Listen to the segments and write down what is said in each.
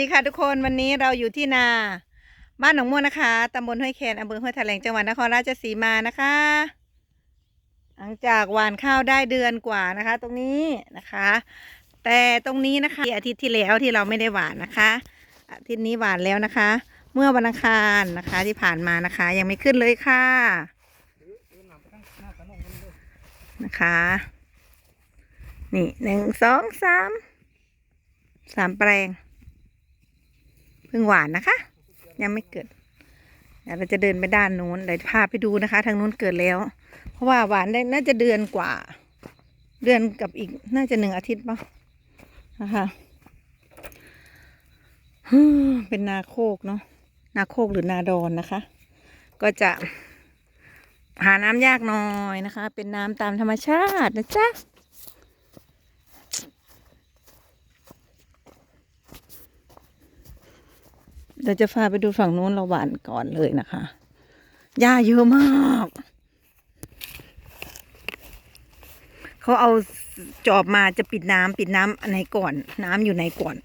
ดีค่ะทุกคนวันนี้เราอยู่ที่นา บ้านหนองม่วงนะคะตำบลห้วยแคนอำเภอห้วยแถลงจังหวัดนครราชสีมานะคะ หลังจากหว่านข้าวได้เดือนกว่านะคะ ตรงนี้นะคะ แต่ตรงนี้นะคะอาทิตย์ที่แล้วที่เราไม่ได้หว่านนะคะ อาทิตย์นี้หว่านแล้วนะคะ เมื่อวันอังคารนะคะที่ผ่านมานะคะ ยังไม่ขึ้นเลยค่ะนะคะ นี่หนึ่งสองสามสามแปลง พิ่งหวานนะคะ ยังไม่เกิดเดี๋ยวเราจะเดินไปด้านนู้นเดี๋ยวพาไปดูนะคะ ทางนู้นเกิดแล้ว เพราะว่าหวานได้น่าจะเดือนกว่า เดือนกับอีกน่าจะหนึ่งอาทิตย์ป่ะนะคะเป็นนาโคกเนาะนาโคกหรือนาดอนนะคะ ก็จะหาน้ำยากหน่อยนะคะ เป็นน้ำตามธรรมชาตินะจ๊ะ เดี๋ยวจะพาไปดูฝั่งนู้นเราหวานก่อนเลยนะคะ หญ้าเยอะมาก เขาเอาจอบมาจะปิดน้ำปิดน้ำอันไหนก่อน น้ำอยู่ไหนก่อน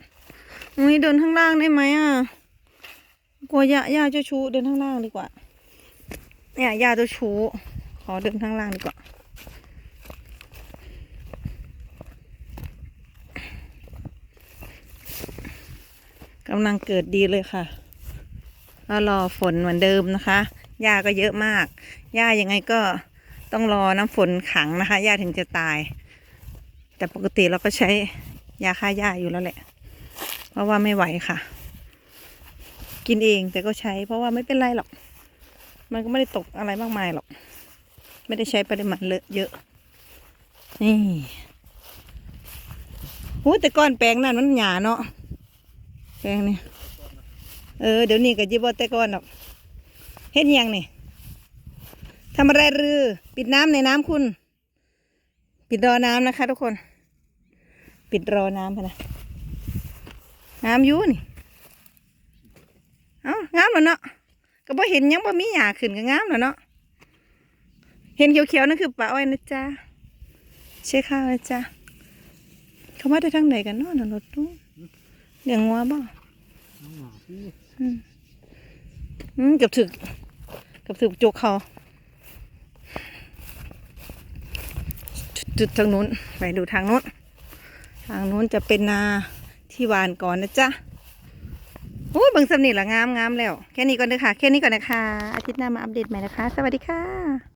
อุ้ยเดินข้างล่างได้ไหมอะ กลัวหญ้าหญ้าเจ้าชู้เดินข้างล่างดีกว่า เนี่ยหญ้าเจ้าชู้ขอเดินข้างล่างดีกว่า กำลังเกิดดีเลยค่ะก็รอฝนเหมือนเดิมนะคะหญ้าก็เยอะมากหญ้ายังไงก็ต้องรอน้ำฝนขังนะคะหญ้าถึงจะตาย แต่ปกติเราก็ใช้ยาฆ่าหญ้าอยู่แล้วแหละ เพราะว่าไม่ไหวค่ะ กินเองแต่ก็ใช้ เพราะว่าไม่เป็นไรหรอก มันก็ไม่ได้ตกอะไรมากมายหรอก ไม่ได้ใช้ปริมาณเลอะเยอะ นี่หูแต่ก้อนแปลงนั่นมันหยาเนาะ แปลงนี่เออเดี๋ยวนี้ก็จิบแต่ก่อนหรอกเฮ็ดหยังนี่ทำอะไรรือ ปิดน้ำในน้ำคุณ ปิดรอน้ำนะคะ ทุกคน ปิดรอน้ำพนะน้ำยู่นี่เอ้างามแล้วเนาะก็บ่เห็นยังบ่มีหญ้าขึ้นก็งามแล้วเนาะเห็นเขียวๆนั่นคือปลาอ้อยนะจ๊ะใช่ข้าวนะจ๊ะเขามาได้ทางไหนกันเนาะนั่นรถตู้ เลี้ยงงัวบ่อืมอืมกับถึกกับถึกจกเขาจุดทางนู้นไปดูทางนู้น ทางนู้นจะเป็นนาที่หวานก่อนนะจ๊ะโอ้ยบางสำนีละงามงามแล้ว แค่นี้ก่อนเลยค่ะแค่นี้ก่อนนะคะ อาทิตย์หน้ามาอัปเดตใหม่นะคะ สวัสดีค่ะ